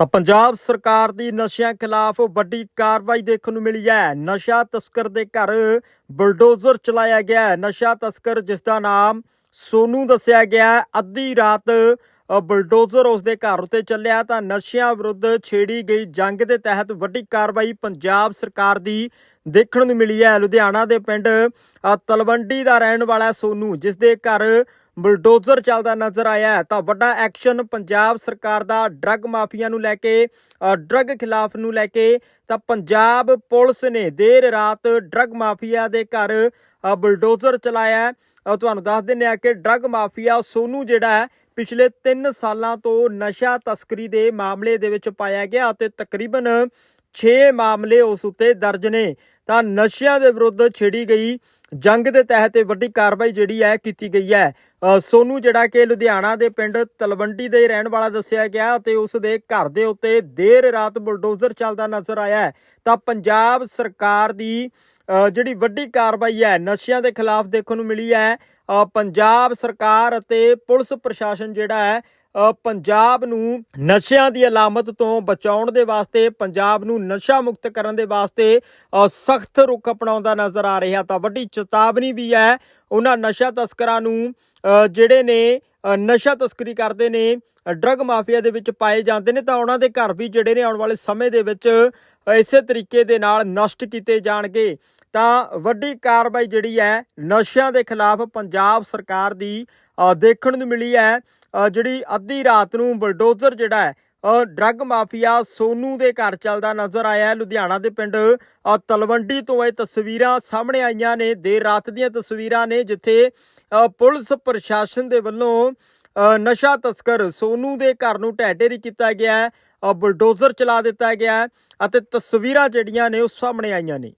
ਤਾਂ ਪੰਜਾਬ ਸਰਕਾਰ ਦੀ ਨਸ਼ਿਆਂ ਖਿਲਾਫ ਵੱਡੀ ਕਾਰਵਾਈ ਦੇਖਣ ਨੂੰ ਮਿਲੀ ਹੈ। ਨਸ਼ਾ ਤਸਕਰ ਦੇ ਘਰ ਬਲਡੋਜ਼ਰ ਚਲਾਇਆ ਗਿਆ ਨਸ਼ਾ ਤਸਕਰ, ਜਿਸ ਦਾ ਨਾਮ ਸੋਨੂ ਦੱਸਿਆ ਗਿਆ ਅੱਧੀ ਰਾਤ ਬਲਡੋਜ਼ਰ ਬੁਲਡੋਜ਼ਰ ਉਸ ਦੇ ਘਰ ਉੱਤੇ ਚੱਲਿਆ ਤਾਂ ਨਸ਼ਿਆਂ ਵਿਰੁੱਧ ਛੇੜੀ ਗਈ ਜੰਗ ਦੇ ਤਹਿਤ ਵੱਡੀ ਕਾਰਵਾਈ ਪੰਜਾਬ ਸਰਕਾਰ ਦੀ ਦੇਖਣ ਨੂੰ ਮਿਲੀ ਹੈ। ਲੁਧਿਆਣਾ ਦੇ ਪਿੰਡ ਤਲਵੰਡੀ ਦਾ ਰਹਿਣ ਵਾਲਾ ਸੋਨੂ, ਜਿਸ ਦੇ ਘਰ ਬੁਲਡੋਜ਼ਰ ਚੱਲਦਾ ਨਜ਼ਰ ਆਇਆ ਤਾਂ ਵੱਡਾ ਐਕਸ਼ਨ ਪੰਜਾਬ ਸਰਕਾਰ ਦਾ ਡਰੱਗ ਮਾਫੀਆ ਨੂੰ ਲੈ ਕੇ ਡਰੱਗ ਖਿਲਾਫ ਨੂੰ ਲੈ ਕੇ ਤਾਂ ਪੰਜਾਬ ਪੁਲਿਸ ਨੇ ਦੇਰ ਰਾਤ ਡਰੱਗ ਮਾਫੀਆ ਦੇ ਘਰ ਅ, ਬੁਲਡੋਜ਼ਰ ਚਲਾਇਆ ਤੁਹਾਨੂੰ ਦੱਸ ਦਿੰਦੇ ਆ ਕਿ ਡਰੱਗ ਮਾਫੀਆ ਸੋਨੂ ਜਿਹੜਾ ਪਿਛਲੇ 3 ਸਾਲਾਂ ਤੋਂ ਨਸ਼ਾ ਤਸਕਰੀ ਦੇ ਮਾਮਲੇ ਦੇ ਵਿੱਚ ਪਾਇਆ ਗਿਆ ਅਤੇ ਤਕਰੀਬਨ 6 ਮਾਮਲੇ ਉਸ ਉੱਤੇ ਦਰਜ ਨੇ। ਤਾਂ ਨਸ਼ਿਆਂ ਦੇ ਵਿਰੁੱਧ ਛੇੜੀ ਗਈ ਜੰਗ ਦੇ ਤਹਿਤ ਇਹ ਵੱਡੀ ਕਾਰਵਾਈ ਜਿਹੜੀ ਹੈ ਕੀਤੀ ਗਈ ਹੈ। ਅ, ਸੋਨੂ ਜਿਹੜਾ ਕਿ ਲੁਧਿਆਣਾ ਦੇ ਪਿੰਡ ਤਲਵੰਡੀ ਦੇ ਰਹਿਣ ਵਾਲਾ ਦੱਸਿਆ ਗਿਆ ਅਤੇ ਉਸ ਦੇ ਘਰ ਦੇ ਉੱਤੇ ਦੇਰ ਰਾਤ ਬੁਲਡੋਜ਼ਰ ਚੱਲਦਾ ਨਜ਼ਰ ਆਇਆ ਤਾਂ ਪੰਜਾਬ ਸਰਕਾਰ ਦੀ ਜਿਹੜੀ ਵੱਡੀ ਕਾਰਵਾਈ ਹੈ ਨਸ਼ਿਆਂ ਦੇ ਖਿਲਾਫ ਦੇਖਣ ਨੂੰ ਮਿਲੀ ਹੈ। ਪੰਜਾਬ ਸਰਕਾਰ ਅਤੇ ਪੁਲਿਸ ਪ੍ਰਸ਼ਾਸਨ ਜਿਹੜਾ ਹੈ ਪੰਜਾਬ ਨੂੰ ਨਸ਼ਿਆਂ ਦੀ ਅਲਾਮਤ ਤੋਂ ਬਚਾਉਣ ਦੇ ਵਾਸਤੇ, ਪੰਜਾਬ ਨੂੰ ਨਸ਼ਾ ਮੁਕਤ ਕਰਨ ਦੇ ਵਾਸਤੇ ਸਖਤ ਰੁਖ ਅਪਣਾਉਂਦਾ ਨਜ਼ਰ ਆ ਰਿਹਾ ਤਾਂ ਵੱਡੀ ਚੇਤਾਵਨੀ ਵੀ ਹੈ। ਉਹਨਾਂ ਨਸ਼ਾ ਤਸਕਰਾਂ ਨੂੰ ਜਿਹੜੇ ਨੇ ਨਸ਼ਾ ਤਸਕਰੀ ਕਰਦੇ ਨੇ ਡਰੱਗ ਮਾਫੀਆ ਦੇ ਵਿੱਚ ਪਾਏ ਜਾਂਦੇ ਨੇ ਤਾਂ ਉਹਨਾਂ ਦੇ ਘਰ ਵੀ ਜਿਹੜੇ ਨੇ ਆਉਣ ਵਾਲੇ ਸਮੇਂ ਦੇ ਵਿੱਚ ਇਸੇ ਤਰੀਕੇ ਦੇ ਨਾਲ ਨਸ਼ਟ ਕੀਤੇ ਜਾਣਗੇ। ਤਾਂ ਵੱਡੀ ਕਾਰਵਾਈ ਜਿਹੜੀ ਹੈ ਨਸ਼ਿਆਂ ਦੇ ਖਿਲਾਫ ਪੰਜਾਬ ਸਰਕਾਰ ਦੀ ਦੇਖਣ ਨੂੰ ਮਿਲੀ ਹੈ। ਜਿਹੜੀ ਅੱਧੀ ਰਾਤ ਨੂੰ ਬਲਡੋਜ਼ਰ ਜਿਹੜਾ ਹੈ ਡਰੱਗ ਮਾਫੀਆ ਸੋਨੂ ਦੇ ਘਰ ਚੱਲਦਾ ਨਜ਼ਰ ਆਇਆ ਹੈ। ਲੁਧਿਆਣਾ ਦੇ ਪਿੰਡ ਤਲਵੰਡੀ ਤੋਂ ਇਹ ਤਸਵੀਰਾਂ ਸਾਹਮਣੇ ਆਈਆਂ ਨੇ। ਦੇਰ ਰਾਤ ਦੀਆਂ ਤਸਵੀਰਾਂ ਨੇ ਜਿੱਥੇ ਪੁਲਿਸ ਪ੍ਰਸ਼ਾਸਨ ਦੇ ਵੱਲੋਂ ਨਸ਼ਾ ਤਸਕਰ ਸੋਨੂ ਦੇ ਘਰ ਨੂੰ ਢਹਿ ਢੇਰੀ ਕੀਤਾ ਗਿਆ ਹੈ। ਅ, ਚਲਾ ਦਿੱਤਾ ਗਿਆ ਹੈ ਅਤੇ ਤਸਵੀਰਾਂ ਜਿਹੜੀਆਂ ਨੇ ਉਹ ਸਾਹਮਣੇ ਆਈਆਂ ਨੇ।